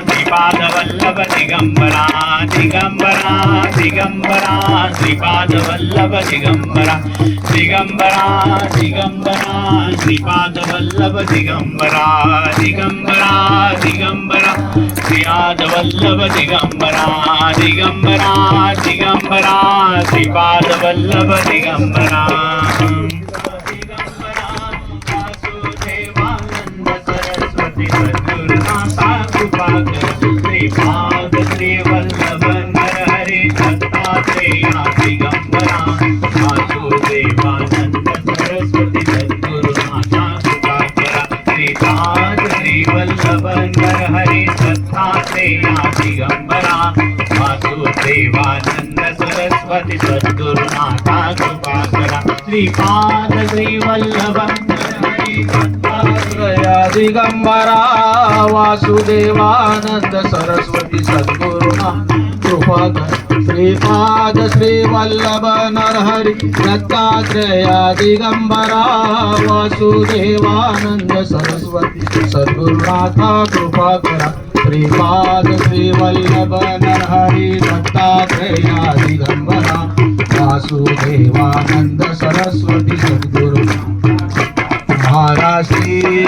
శ్రీపాదవల్లభ దిగంబరా దిగంబరా దిగంబరా శ్రీపాదవల్లభ దిగంబరా దిగంబరా దిగంబరా శ్రీపాదవల్లభ దిగంబరా దిగంబరా దిగంబరా శ్రీయాదవల్లభ దిగంబరా దిగంబరా దిగంబరా శ్రీపాదవల్లభ దిగంబరా దిగంబరా సరస్వతి श्रीपाद श्री वल्लभ नरहरि दत्तात्रेया दिगंबरा वासुदेवानंद सरस्वती सद्गुरुनाथा कृपाकर श्रीपाद श्री वल्लभ नरहरि दत्तात्रेया दिगंबरा वासुदेवानंद सरस्वती श्री वल्लभ नरहरि दत्तात्रया दिगंबरा वासुदेवानंद, सरस्वती सद्गुरुना कृपा कर श्रीपाद श्री वल्लभ नरहरी, दत्तात्रया दिगंबरा, वासुदेवानंद, सरस्वती सद्गुरुनाथा कृपा करा श्रीपाद श्री वल्लभ नरहरी, दत्तात्रया दिगंबरा, वासुदेवानंद, सरस्वती सद्गुरु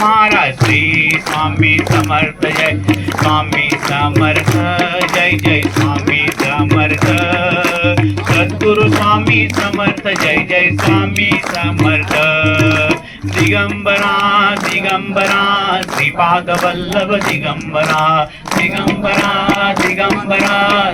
महाराज श्री स्वामी समर्थ जय। स्वामी समर्थ जय जय स्वामी समर्थ। सद्गुरु स्वामी समर्थ जय जय स्वामी समर्थ। दिगंबरा दिगंबरा श्रीपादवल्लभ दिगंबरा। दिगंबरा दिगंबरा